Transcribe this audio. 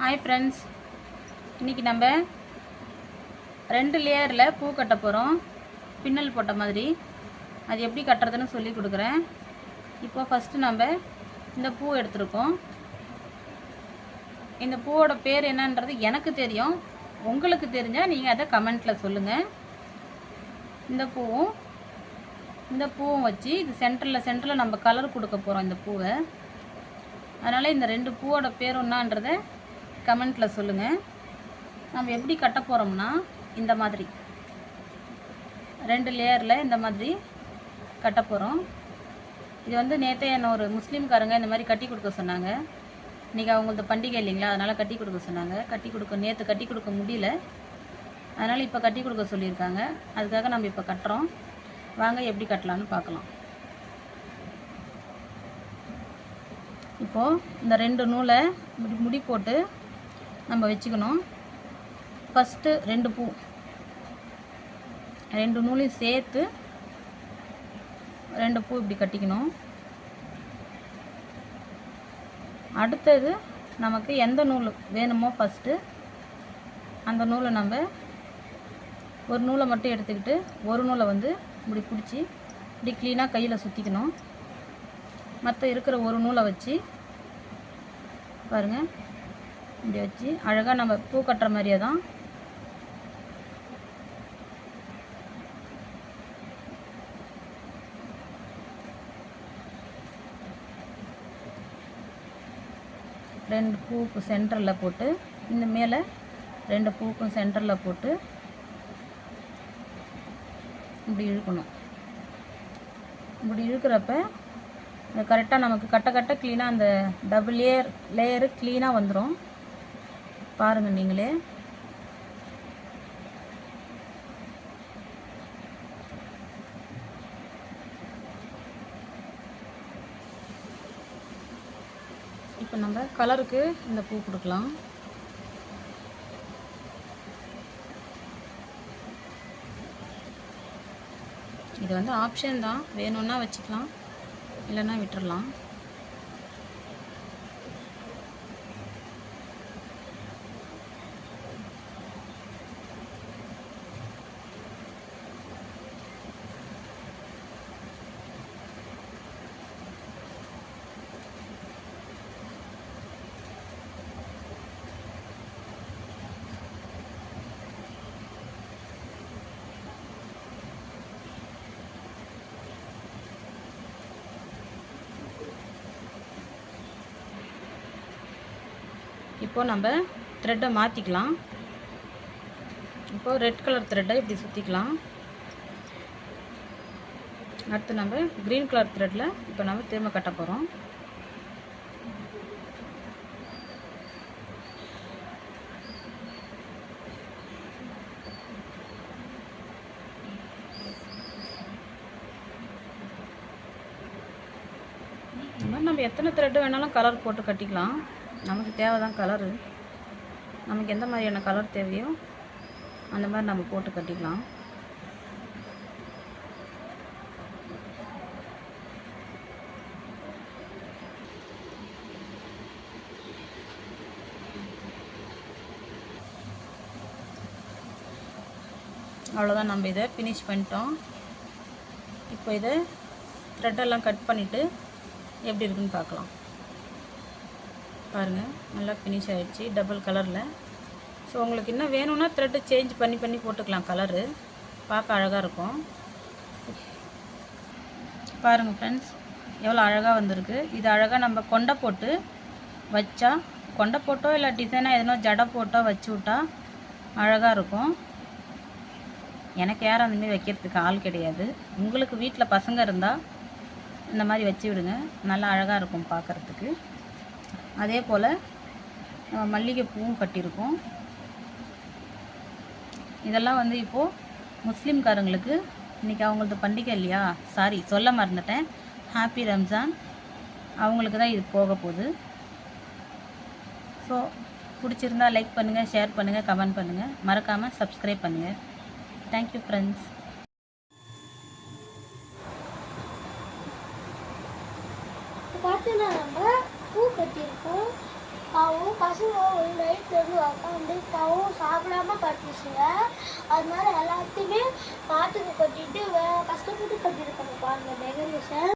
Hi friends இன்றைக்கி நம்ம ரெண்டு லேயரில் பூ கட்ட போகிறோம் பின்னல் போட்ட மாதிரி. அது எப்படி கட்டுறதுன்னு சொல்லி கொடுக்குறேன். இப்போ ஃபஸ்ட்டு நம்ம இந்த பூ எடுத்துருக்கோம். இந்த பூவோட பேர் என்னன்றது எனக்கு தெரியும். உங்களுக்கு தெரிஞ்சால் நீங்கள் அதை கமெண்ட்டில் சொல்லுங்கள் இந்த பூவும் இந்த பூவும் வச்சு இது சென்டரில் சென்டரில் நம்ம கலர் கொடுக்க போகிறோம் இந்த பூவை. அதனால் இந்த ரெண்டு பூவோட பேர் என்னான்றதை கமெண்ட்டில் சொல்லுங்கள் நம்ம எப்படி கட்ட போகிறோம்னா இந்த மாதிரி. ரெண்டு லேயரில் இந்த மாதிரி கட்ட போகிறோம் இது வந்து நேற்றே என்ன ஒரு முஸ்லீம்காரங்க இந்த மாதிரி கட்டி கொடுக்க சொன்னாங்க. இன்றைக்கி அவங்களது பண்டிகை இல்லைங்களா? அதனால் கட்டி கொடுக்க சொன்னாங்க. கட்டி கொடுக்க நேற்று கட்டி கொடுக்க முடியல. அதனால் இப்போ கட்டி கொடுக்க சொல்லியிருக்காங்க. அதுக்காக நம்ம இப்போ கட்டுறோம். வாங்க எப்படி கட்டலான்னு பார்க்கலாம். இப்போது இந்த ரெண்டு நூலை முடி முடி போட்டு நம்ம வச்சுக்கணும். ஃபஸ்ட்டு ரெண்டு பூ. ரெண்டு நூலையும் சேர்த்து ரெண்டு பூ இப்படி கட்டிக்கணும். அடுத்தது நமக்கு எந்த நூல் வேணுமோ ஃபஸ்ட்டு அந்த நூலை நம்ம ஒரு நூலை மட்டும் எடுத்துக்கிட்டு ஒரு நூலை வந்து இப்படி பிடிச்சி இப்படி க்ளீனாக கையில் சுற்றிக்கணும் மற்ற இருக்கிற ஒரு நூலை வச்சு பாருங்கள் இப்படி வச்சு அழகாக நம்ம பூ கட்டுற மாதிரியே தான். ரெண்டு பூக்கு சென்டரில் போட்டு இந்த மேலே ரெண்டு பூக்கும் சென்டரில் போட்டு இப்படி இழுக்கணும். இப்படி இழுக்கிறப்ப இந்த கரெக்டாக நமக்கு கட்ட கட்ட க்ளீனாக அந்த டபுள் லேயர் லேயரு க்ளீனாக வந்துடும் பாருங்கள் நீங்களே. இப்போ நம்ம கலருக்கு இந்த பூ கொடுக்கலாம். இது வந்து ஆப்ஷன் தான். வேணும்னா வச்சுக்கலாம். இல்லைன்னா விட்டுறலாம். இப்போ நம்ம த்ரெட்டை மாற்றிக்கலாம் இப்போது ரெட் கலர் த்ரெட்டை இப்படி சுற்றிக்கலாம் அடுத்து நம்ம க்ரீன் கலர் த்ரெட்டில் இப்போ நம்ம திரும்ப கட்ட போகிறோம் மாதிரி நம்ம எத்தனை த்ரெட்டு வேணாலும் கலர் போட்டு கட்டிக்கலாம். நமக்கு தேவை தான் கலரு நமக்கு எந்த மாதிரியான கலர் தேவையோ அந்த மாதிரி நம்ம போட்டு கட்டிக்கலாம். அவ்வளோதான் நம்ம இதை ஃபினிஷ் பண்ணிட்டோம். இப்போ இதை த்ரெட்டெல்லாம் கட் பண்ணிவிட்டு எப்படி இருக்குன்னு பார்க்கலாம். பாருங்கள் நல்லா ஃபினிஷ் ஆகிடுச்சு டபுள் கலரில் ஸோ உங்களுக்கு இன்னும் வேணும்னா த்ரெட்டு சேஞ்ச் பண்ணி பண்ணி போட்டுக்கலாம் கலரு பார்க்க அழகாக இருக்கும். பாருங்கள் ஃப்ரெண்ட்ஸ் எவ்வளோ அழகாக வந்திருக்கு. இது அழகாக நம்ம கொண்டை போட்டு வச்சா கொண்டை போட்டோ இல்லை டிசைனாக எதனோ ஜடை போட்டோ வச்சு விட்டா அழகாக இருக்கும். எனக்கு யாரும் அந்தமாரி வைக்கிறதுக்கு ஆள் கிடையாது. உங்களுக்கு வீட்டில் பசங்க இருந்தால் இந்த மாதிரி வச்சு விடுங்க. நல்லா அழகாக இருக்கும் பார்க்குறதுக்கு அதே போல் மல்லிகைப்பூவும் கட்டியிருக்கோம். இதெல்லாம் வந்து இப்போது முஸ்லீம்காரங்களுக்கு இன்றைக்கி அவங்களது பண்டிகை இல்லையா? சாரி சொல்ல மறந்துட்டேன். ஹாப்பி ரம்ஜான் அவங்களுக்கு தான் இது போக போகுது. ஸோ பிடிச்சிருந்தா லைக் பண்ணுங்கள் ஷேர் பண்ணுங்கள் கமெண்ட் பண்ணுங்கள் மறக்காமல் சப்ஸ்கிரைப் பண்ணுங்கள் தேங்க்யூ ஃப்ரெண்ட்ஸ் பார்த்தீங்கன்னா நம்ம பூ பாவம் பசங்க ஒரு நைட்ல இருந்து உட்காந்து பாவம் சாப்பிடாம பட்டுச்சுங்க அதனால எல்லாத்தையுமே காட்டுக்கு கட்டிட்டு கஷ்டப்பட்டு கட்டியிருக்காங்க பாருங்க டெக்கரேஷன்